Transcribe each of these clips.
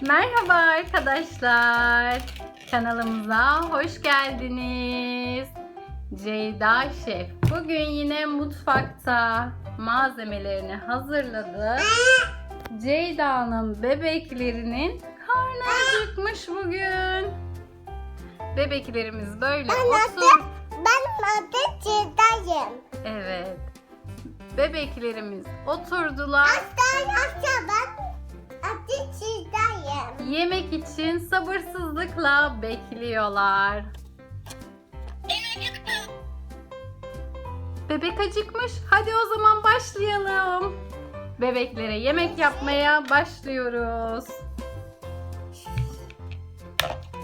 Merhaba arkadaşlar. Kanalımıza hoş geldiniz. Ceyda Şef bugün yine mutfakta malzemelerini hazırladı. Ceyda'nın bebeklerinin karnı acıkmış bugün. Bebeklerimiz böyle otur. Ben ateşteyim. Evet. Bebeklerimiz oturdular. Hasta hasta ben ateşteyim. Yemek için sabırsızlıkla bekliyorlar. Bebek acıkmış. Hadi o zaman başlayalım. Bebeklere yemek yapmaya başlıyoruz.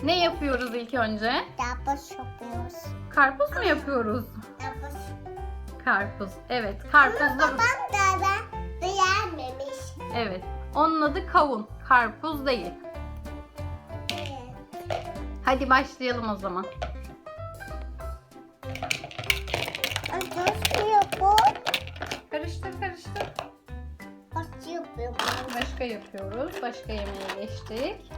Ne yapıyoruz ilk önce? Yapış yapıyoruz. Karpuz mu yapıyoruz? Yapış. Karpuz. Evet, Ama karpuzla. babam da beğenmemiş. Evet. Onun adı kavun. Karpuz değil. Hadi başlayalım o zaman. Nasıl yapıyor? Karıştır karıştır. Nasıl yapıyor? Başka yapıyoruz. Başka yemeğe geçtik.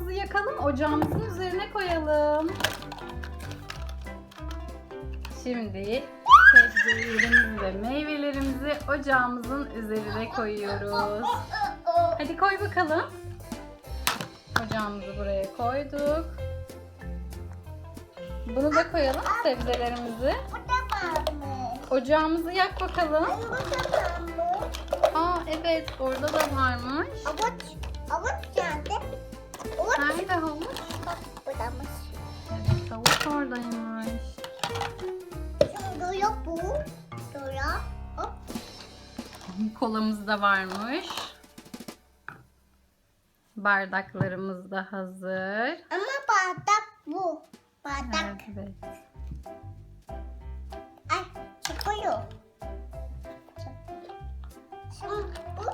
Ocağımızı yakalım. Ocağımızın üzerine koyalım. Şimdi sebzelerimizi ve meyvelerimizi ocağımızın üzerine koyuyoruz. Hadi koy bakalım. Ocağımızı buraya koyduk. Bunu da koyalım sebzelerimizi. Ocağımızı yak bakalım. Aa evet orada da varmış. Avuç. Nerede havuç? Buradaymış. Havuç oradaymış. Şimdi yok bu. Şuraya. Hop. Kolamız da varmış. Bardaklarımız da hazır. Ama bardak bu. Bardak. Evet. Ay çıkıyor. Şimdi bu.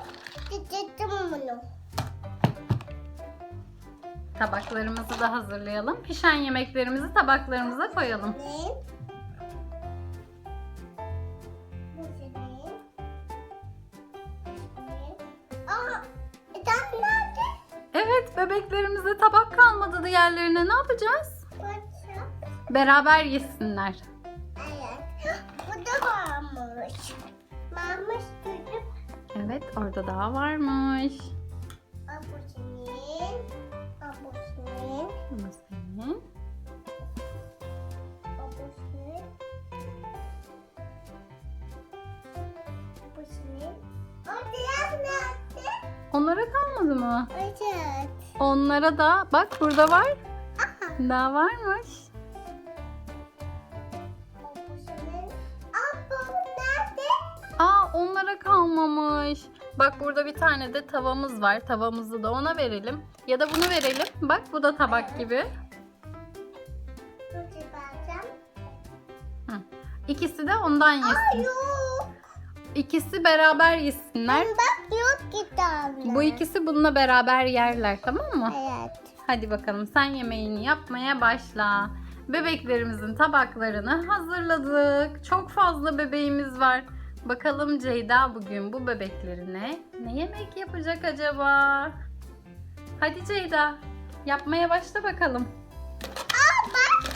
Dedim bunu. Tabaklarımızı da hazırlayalım. Pişen yemeklerimizi tabaklarımıza koyalım. Evet bebeklerimize tabak kalmadı diğerlerine ne yapacağız? Beraber yesinler. Evet. Bu varmış. Varmış. Evet orada daha varmış. Onlara kalmadı mı? Evet. Onlara da bak burada var. Aha. Daha varmış. Aa, onlara kalmamış. Bak burada bir tane de tavamız var. Tavamızı da ona verelim. Ya da bunu verelim. Bak bu da tabak gibi. Çıkaracağım. İkisi de ondan yesin. İkisi beraber yesinler. Bak tane. Bu ikisi bununla beraber yerler tamam mı? Evet. Hadi bakalım sen yemeğini yapmaya başla. Bebeklerimizin tabaklarını hazırladık. Çok fazla bebeğimiz var. Bakalım Ceyda bugün bu bebeklerine ne yemek yapacak acaba? Hadi Ceyda yapmaya başla bakalım. Aa bak.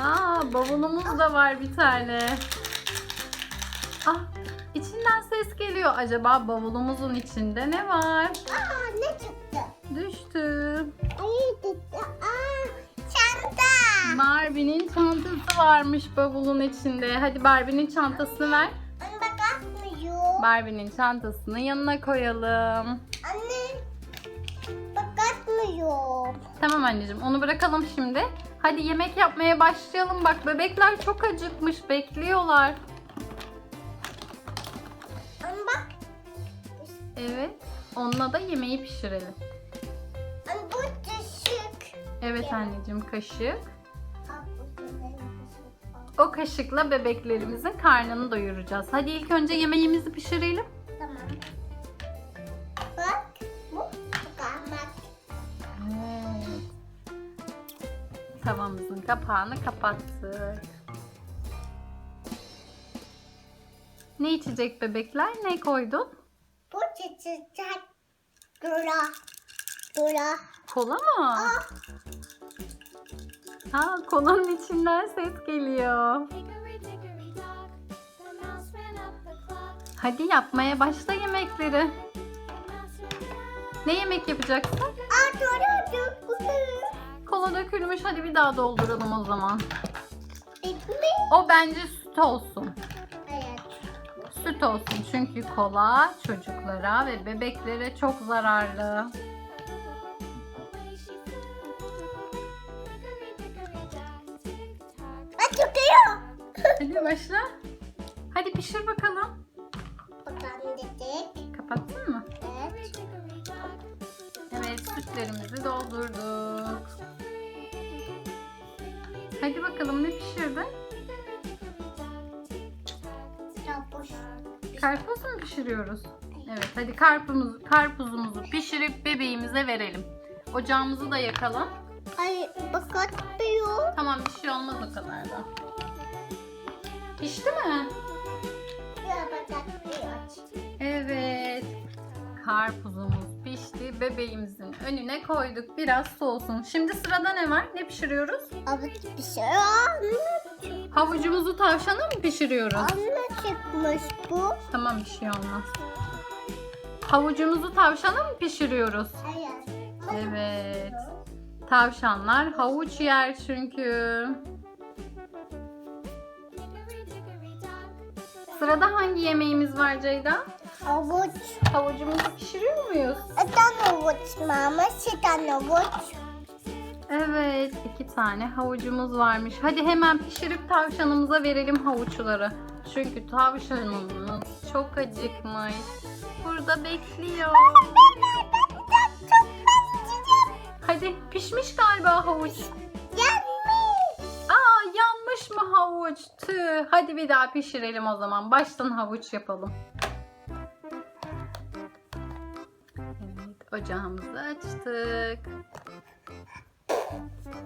Aa bavulumuz da var bir tane. Ah içinden ses geliyor. Acaba bavulumuzun içinde ne var? Aa ne çıktı? Düştü. Ay çıktı. Aa çanta. Barbie'nin çantası çanta varmış bavulun içinde. Hadi Barbie'nin çantasını ver. Anne bak atmıyor. Barbie'nin çantasını yanına koyalım. Anne bak atmıyor. Tamam anneciğim onu bırakalım şimdi. Hadi yemek yapmaya başlayalım. Bak bebekler çok acıkmış bekliyorlar. Evet. Onunla da yemeği pişirelim. Bu düşük. Evet anneciğim kaşık. O kaşıkla bebeklerimizin karnını doyuracağız. Hadi ilk önce yemeğimizi pişirelim. Tamam. Bak bu. Evet. Tavamızın kapağını kapattık. Ne içecek bebekler? Ne koydun? Bu çiçek dura dura. Kola mı? Ah Ha, kolanın içinden ses geliyor. Hadi yapmaya başla yemekleri. Ne yemek yapacaksın? ah dura dura. Kola dökülmüş. Hadi bir daha dolduralım o zaman. O bence süt olsun. Süt olsun çünkü kola çocuklara ve bebeklere çok zararlı. çıkıyor. Hadi başla. Hadi pişir bakalım. Bakalım dedik. Kapattın mı? Evet. Evet sütlerimizi doldurduk. Hadi bakalım ne pişirdin? Karpuz mu pişiriyoruz? Evet hadi karpuzumuzu, karpuzumuzu pişirip bebeğimize verelim. Ocağımızı da yakalım. Ay bak atmıyor. Tamam bir şey olmaz o kadar da. Pişti mi? Ya bak atmıyor. Evet. Karpuzumuz pişti. Bebeğimizin önüne koyduk. Biraz soğusun. Şimdi sırada ne var? Ne pişiriyoruz? Abi bir şey Havucumuzu tavşana mı pişiriyoruz? Anne çıkmış bu. Tamam bir şey olmaz. Havucumuzu tavşana mı pişiriyoruz? Hayır. Evet. Tavşanlar havuç yer çünkü. Sırada hangi yemeğimiz var Ceyda? Avuç. Havucumuzu pişiriyor muyuz? Bir tane avuç mama, bir tane avuç. Evet, iki tane havucumuz varmış. Hadi hemen pişirip tavşanımıza verelim havuçları. Çünkü tavşanımız çok acıkmış. Burada bekliyor. Hadi pişmiş galiba havuç. Yanmış. Aa yanmış mı havuç? Tüh. Hadi bir daha pişirelim o zaman. Baştan havuç yapalım. Evet, ocağımızı açtık.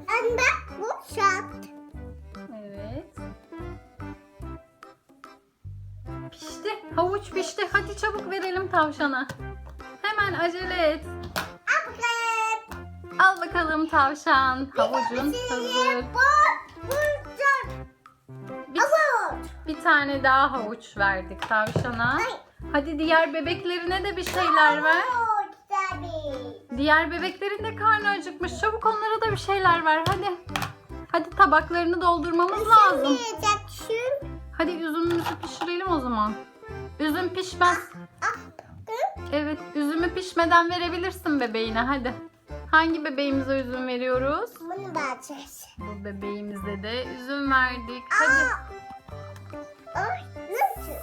Anne bu şart. Evet. Pişti. Havuç pişti. Hadi çabuk verelim tavşana. Hemen acele et. Ablam. Al bakalım tavşan. Havucun hazır. Şart. Bir, bir tane daha havuç verdik tavşana. Hadi diğer bebeklerine de bir şeyler ver. Diğer bebeklerin de karnı acıkmış. Çabuk onlara da bir şeyler ver. Hadi. Hadi tabaklarını doldurmamız lazım. Hadi üzümümüzü pişirelim o zaman. Üzüm pişmez. Ah. Evet, üzümü pişmeden verebilirsin bebeğine. Hadi. Hangi bebeğimize üzüm veriyoruz? Bunu bakacağız. Bu bebeğimize de üzüm verdik. Hadi.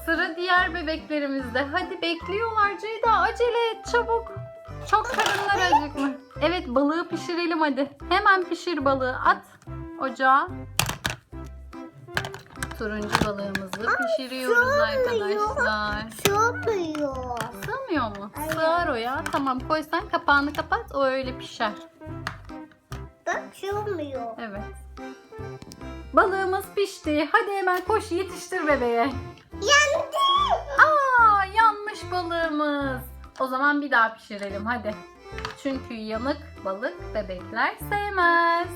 Sıra diğer bebeklerimizde. Hadi bekliyorlar Ceyda. Acele et çabuk. Çok karınlar acıkmış. Evet balığı pişirelim hadi. Hemen pişir balığı. At ocağa. Turuncu balığımızı pişiriyoruz arkadaşlar. Sığmıyor. Sığmıyor mu? Aynen. Sığar o ya. Tamam koysan kapağını kapat. O öyle pişer. Bak sığmıyor. Evet. Balığımız pişti. Hadi hemen koş yetiştir bebeğe. Yandı. Aa yanmış balığımız. O zaman bir daha pişirelim hadi. Çünkü yanık balık bebekler sevmez.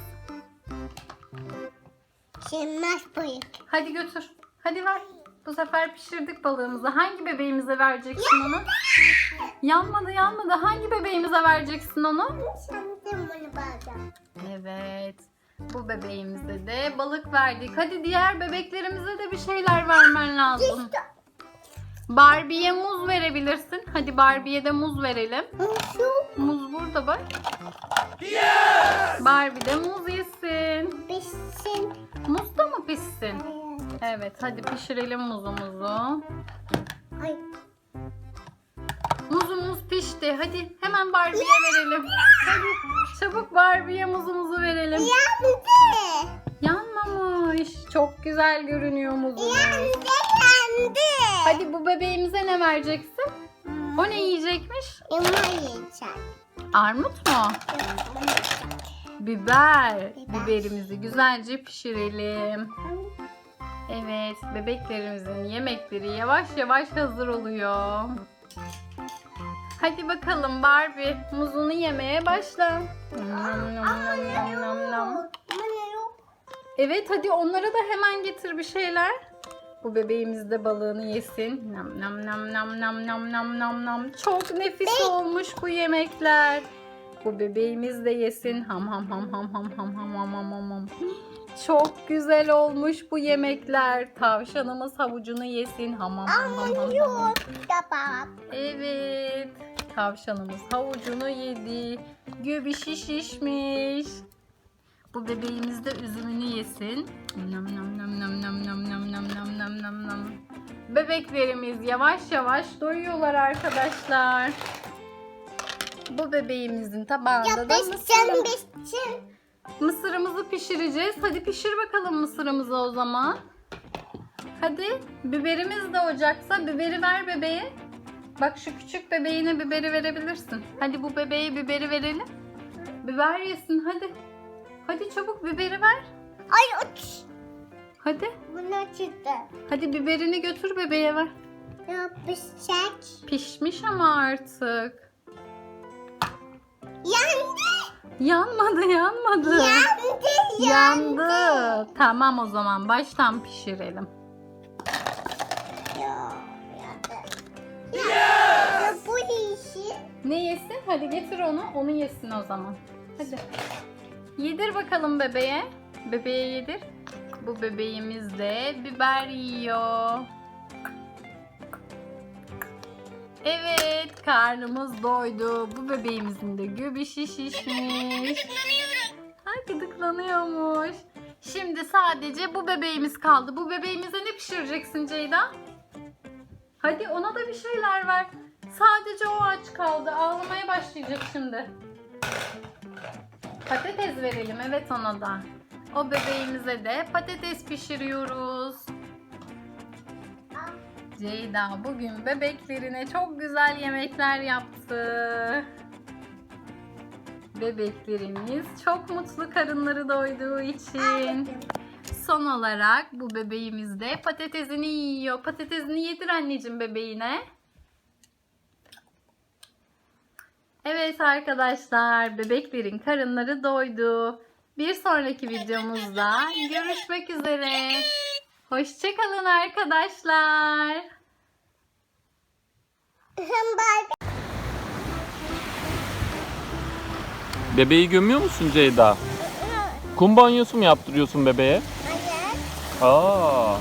Şimdiden bayık. Hadi götür. Hadi ver. Bu sefer pişirdik balığımızı. Hangi bebeğimize vereceksin onu? Yanmadı yanmadı. Hangi bebeğimize vereceksin onu? Şimdi bunu bakacağım. Evet. Bu bebeğimize de balık verdik. Hadi diğer bebeklerimize de bir şeyler vermen lazım. Barbie'ye muz verebilirsin. Hadi Barbie'ye de muz verelim. Muz burada bak. Barbie de muz yesin. besin. Muz da mı pişsin? Evet hadi pişirelim muzumuzu. Ay. Muzumuz pişti. Hadi hemen Barbie'ye verelim. Hadi çabuk Barbie'ye muzumuzu verelim. Yandı. Yanmamış. Çok güzel görünüyor muzumuz. Yandı yandı. Hadi bu bebeğimize ne vereceksin? O ne yiyecekmiş? Yama yiyecek. Armut mu? Biber. Biber. Biberimizi güzelce pişirelim. Evet, bebeklerimizin yemekleri yavaş yavaş hazır oluyor. Hadi bakalım Barbie, muzunu yemeye başla. Nam, nam, nam, nam, nam, nam. Bana yok. Evet, hadi onlara da hemen getir bir şeyler. Bu bebeğimiz de balığını yesin. Nam nam nam nam nam nam nam nam nam. Çok nefis olmuş bu yemekler. Bu bebeğimiz de yesin. Ham ham ham ham ham ham ham ham ham ham ham. Çok güzel olmuş bu yemekler. Tavşanımız havucunu yesin. Ham ham ham ham ham ham. Evet. Tavşanımız havucunu yedi. Göbüşü şişmiş. Bu bebeğimiz de üzümünü yesin. Nam nam nam nam nam nam nam nam nam nam nam nam. Bebeklerimiz yavaş yavaş doyuyorlar arkadaşlar. Bu bebeğimizin tabağında da mısır, mısırımızı pişireceğiz. Hadi pişir bakalım mısırımızı o zaman. Hadi biberimiz de ocaksa biberi ver bebeğe. Bak şu küçük bebeğine biberi verebilirsin. Hadi bu bebeğe biberi verelim. Biber yesin hadi. Hadi çabuk biberi ver. Ay uç. Hadi. Buna çıktı. Hadi biberini götür bebeğe ver. Ya pişecek. Pişmiş ama artık. Yandı. Yanmadı yanmadı. Yandı. Yandı. Tamam o zaman baştan pişirelim. Ya yandı. Ya bu işi. Ne yesin? Hadi getir onu. Onu yesin o zaman. Hadi. Yedir bakalım bebeğe. Bebeğe yedir. Bu bebeğimiz de biber yiyor. Evet, karnımız doydu. Bu bebeğimizin de göbüşü şişmiş. Ha, gıdıklanıyormuş. Şimdi sadece bu bebeğimiz kaldı. Bu bebeğimize ne pişireceksin Ceyda? Hadi ona da bir şeyler ver. Sadece o aç kaldı. Ağlamaya başlayacak şimdi. Patates verelim evet ona da. O bebeğimize de patates pişiriyoruz. Ceyda bugün bebeklerine çok güzel yemekler yaptı. Bebeklerimiz çok mutlu karınları doyduğu için. Son olarak bu bebeğimiz de patatesini yiyor. Patatesini yedir anneciğim bebeğine. Evet arkadaşlar bebeklerin karınları doydu. Bir sonraki videomuzda görüşmek üzere. Hoşçakalın arkadaşlar. Bebeği gömüyor musun Ceyda? Kum banyosu mu yaptırıyorsun bebeğe? Hayır. Aa.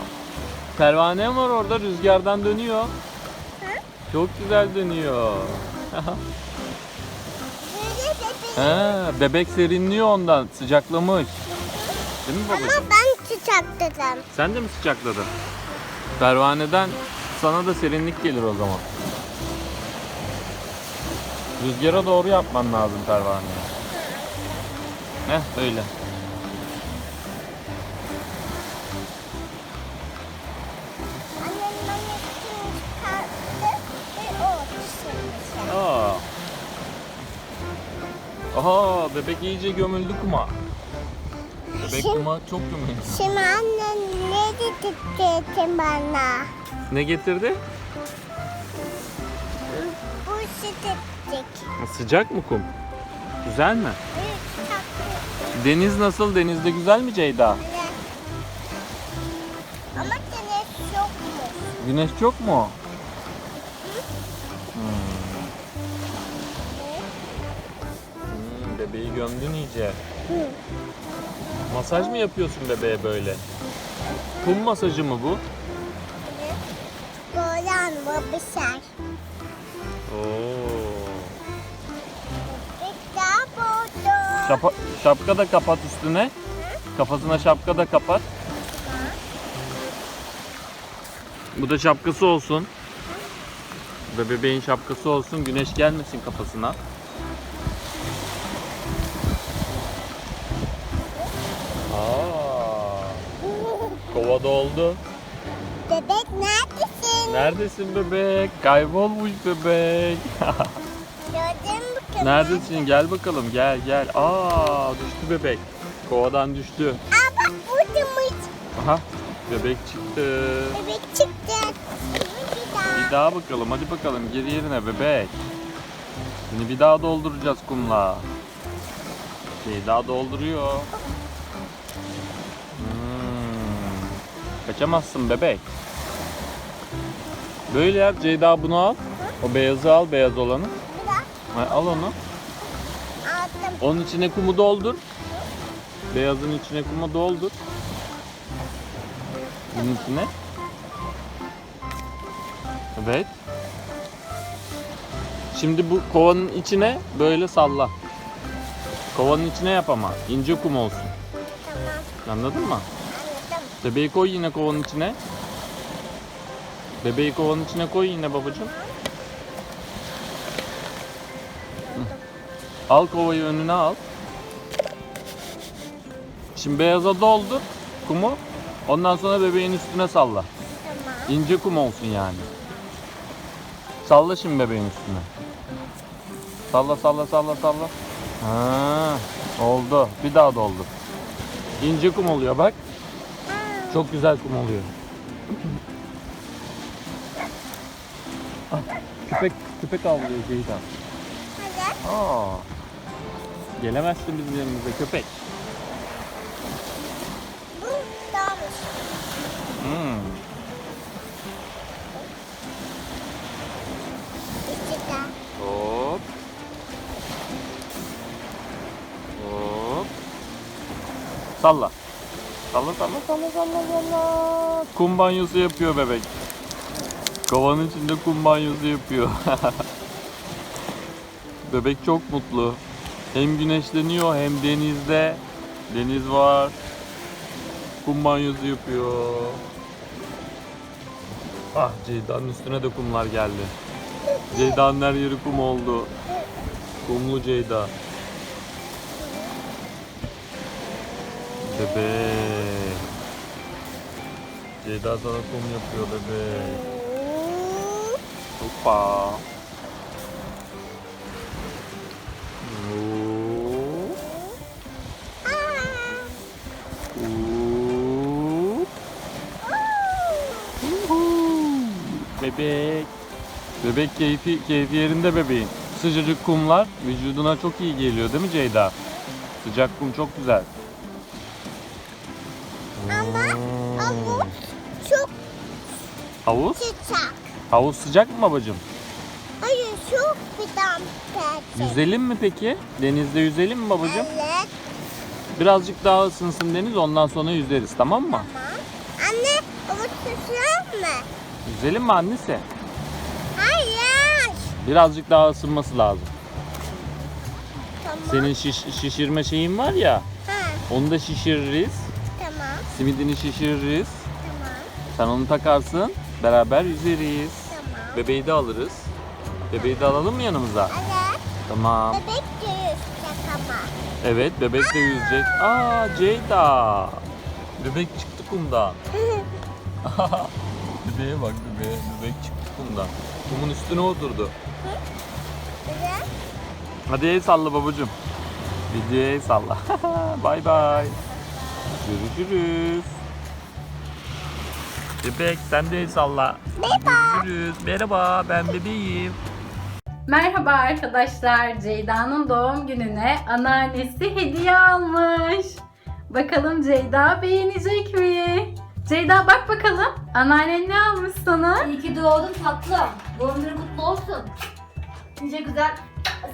Pervane var orada rüzgardan dönüyor. Çok güzel dönüyor. Ha, bebek serinliyor ondan, sıcaklamış. Değil mi babacığım? Ama ben sıcakladım. Sen de mi sıcakladın? Pervaneden sana da serinlik gelir o zaman. Rüzgara doğru yapman lazım pervaneyi. Heh öyle. Aha bebek iyice gömüldü kuma. Bebek Şimdi- kuma çok gömüldü. Şimdi annen ne dedi bana? Ne getirdi? Bu sıcak. Sıcak mı kum? Güzel mi? Bir tatlı. Deniz nasıl? Denizde güzel mi Ceyda? Ama güneş yok mu? Güneş çok mu? Hmm. Bebeği gömdün iyice. Hı. Masaj mı yapıyorsun bebeğe böyle? Kum masajı mı bu? Golan bir şey. Oo. Şapa, şapka da kapat üstüne. Kafasına şapka da kapat. Bu da şapkası olsun. Bu da bebeğin şapkası olsun. Güneş gelmesin kafasına. Kova doldu. Bebek neredesin? Neredesin bebek? Kaybolmuş bebek. Gördün mü? Neredesin? Gel bakalım. Gel gel. Aa, düştü bebek. Kovadan düştü. Aa bak buradaymış. Aha, bebek çıktı. Bebek çıktı. Bir daha. Bir daha bakalım. Hadi bakalım. Geri yerine bebek. Seni bir daha dolduracağız kumla. Şey daha dolduruyor. Kaçamazsın bebek. Böyle yap Ceyda bunu al. O beyazı al, beyaz olanı. Ha, al onu. Aldım. Onun içine kumu doldur. Beyazın içine kumu doldur. Bunun içine. Evet. Şimdi bu kovanın içine böyle salla. Kovanın içine yap ama. ince kum olsun. Tamam. Anladın mı? Bebeği koy yine kovanın içine. Bebeği kovanın içine koy yine babacığım. Al kovayı önüne al. Şimdi beyaza doldur kumu. Ondan sonra bebeğin üstüne salla. Tamam. İnce kum olsun yani. Salla şimdi bebeğin üstüne. Salla salla salla salla. Ha, oldu. Bir daha doldur. İnce kum oluyor bak. Çok güzel kum oluyor. ah, köpek köpek avlıyor Ceyda. Aa. Gelemezsin bizim yanımıza köpek. Bu dağılmış. Hmm. Salla. Salla salla salla salla salla. Kum banyosu yapıyor bebek. Kovanın içinde kum banyosu yapıyor. bebek çok mutlu. Hem güneşleniyor hem denizde. Deniz var. Kum banyosu yapıyor. Ah Ceyda'nın üstüne de kumlar geldi. Ceyda'nın her yeri kum oldu. Kumlu Ceyda. Bebek. Ceyda sana kum yapıyor bebek. Hoppa. Bebek. Bebek keyfi, keyfi yerinde bebeğin. Sıcacık kumlar vücuduna çok iyi geliyor değil mi Ceyda? Sıcak kum çok güzel. Ama çok Havuz? sıcak. Havuz sıcak mı babacığım? Hayır çok bir damla. Yüzelim mi peki? Denizde yüzelim mi babacığım? Evet. Birazcık daha ısınsın deniz ondan sonra yüzeriz tamam mı? Tamam. Anne sıcak mı? Yüzelim mi annesi? Hayır. Birazcık daha ısınması lazım. Tamam. Senin şiş- şişirme şeyin var ya Ha, onu da şişiririz. tamam. Simidini şişiririz. Sen onu takarsın beraber yüzeriz. Tamam. Bebeği de alırız. Bebeği de alalım mı yanımıza? Evet. Tamam. Bebek göğüsecek ama. Evet bebek de yüzecek. Aa Ceyda. Bebek çıktı kumdan. Bebeğe bak bebeğe. Bebek çıktı kumdan. Kumun üstüne oturdu. Evet. Hadi el salla babacığım. Videoya el salla. bay bay. Görüşürüz. Bebek sen de salla. Görüşürüz. Merhaba ben bebeğim. Merhaba arkadaşlar. Ceyda'nın doğum gününe anneannesi hediye almış. Bakalım Ceyda beğenecek mi? Ceyda bak bakalım. Anneannen ne almış sana? İyi ki doğdun tatlım. Doğum günün kutlu olsun. Nice güzel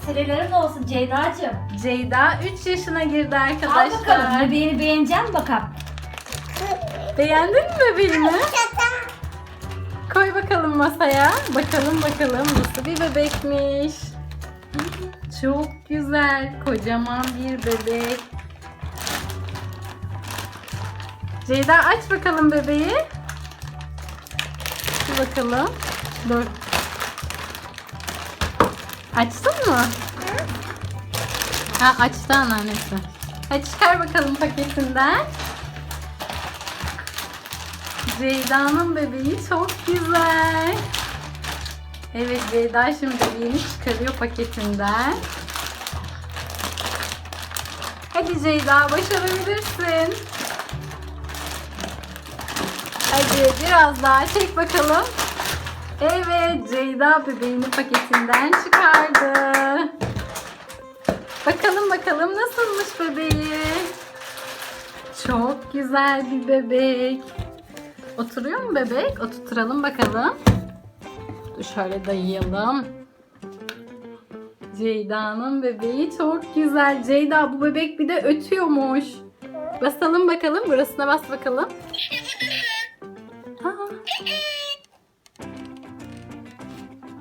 Sürelerin olsun Ceyda'cığım. Ceyda 3 yaşına girdi Al bakalım arkadaşlar. bebeğini beğenecek bakalım. Beğendin mi bebeğini? Çata. Koy bakalım masaya. Bakalım bakalım nasıl bir bebekmiş. Çok güzel. Kocaman bir bebek. Ceyda aç bakalım bebeği. Bir bakalım. Dur. Açtın mı? Ha açtı anneannesi. Hadi çıkar bakalım paketinden. Ceyda'nın bebeği çok güzel. Evet Ceyda şimdi bebeğini çıkarıyor paketinden. Hadi Ceyda başarabilirsin. Hadi biraz daha çek bakalım. Evet Ceyda bebeğini paketinden çıkardı. Bakalım bakalım nasılmış bebeği. Çok güzel bir bebek. Oturuyor mu bebek? Oturtalım bakalım. Dur şöyle dayayalım. Ceyda'nın bebeği çok güzel. Ceyda bu bebek bir de ötüyormuş. Basalım bakalım. Burasına bas bakalım. Aa.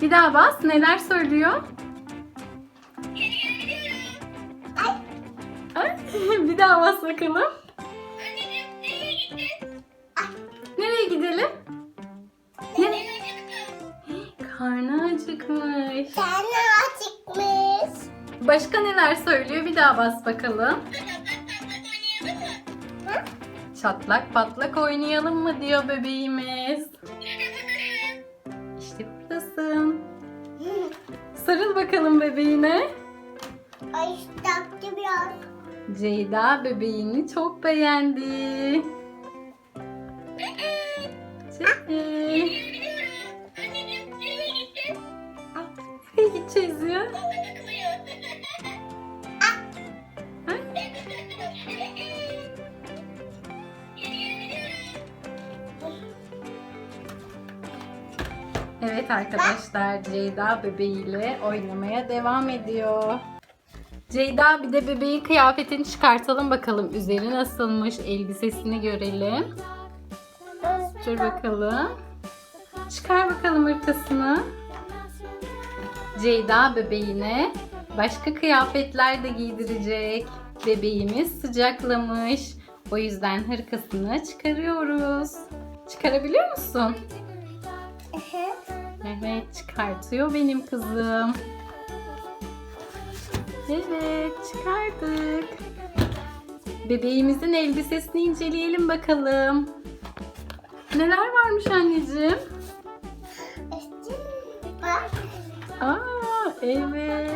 Bir daha bas. Neler söylüyor? Bir daha bas bakalım. Acıkmış. Sana açıkmış. Başka neler söylüyor? Bir daha bas bakalım. Çatlak patlak oynayalım mı diyor bebeğimiz. İşte buradasın. Sarıl bakalım bebeğine. Ay taktı biraz. Ceyda bebeğini çok beğendi. Ceyda. Gideceğiz ya? Evet arkadaşlar Ceyda bebeğiyle oynamaya devam ediyor. Ceyda bir de bebeğin kıyafetini çıkartalım bakalım. Üzeri nasılmış elbisesini görelim. Dur bakalım. Çıkar bakalım hırkasını. Ceyda bebeğine başka kıyafetler de giydirecek. Bebeğimiz sıcaklamış. O yüzden hırkasını çıkarıyoruz. Çıkarabiliyor musun? Evet çıkartıyor benim kızım. Evet çıkardık. Bebeğimizin elbisesini inceleyelim bakalım. Neler varmış anneciğim? Bak. Aa evet.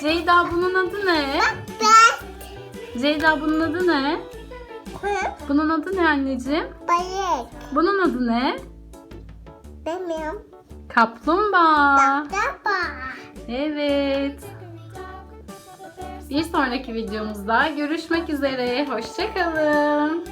Ceyda bunun adı ne? Ben. Ceyda bunun adı ne? Bunun adı ne anneciğim? Balık. Bunun adı ne? Bilmiyorum. Kaplumbağa. Daba. Evet. Bir sonraki videomuzda görüşmek üzere. Hoşçakalın.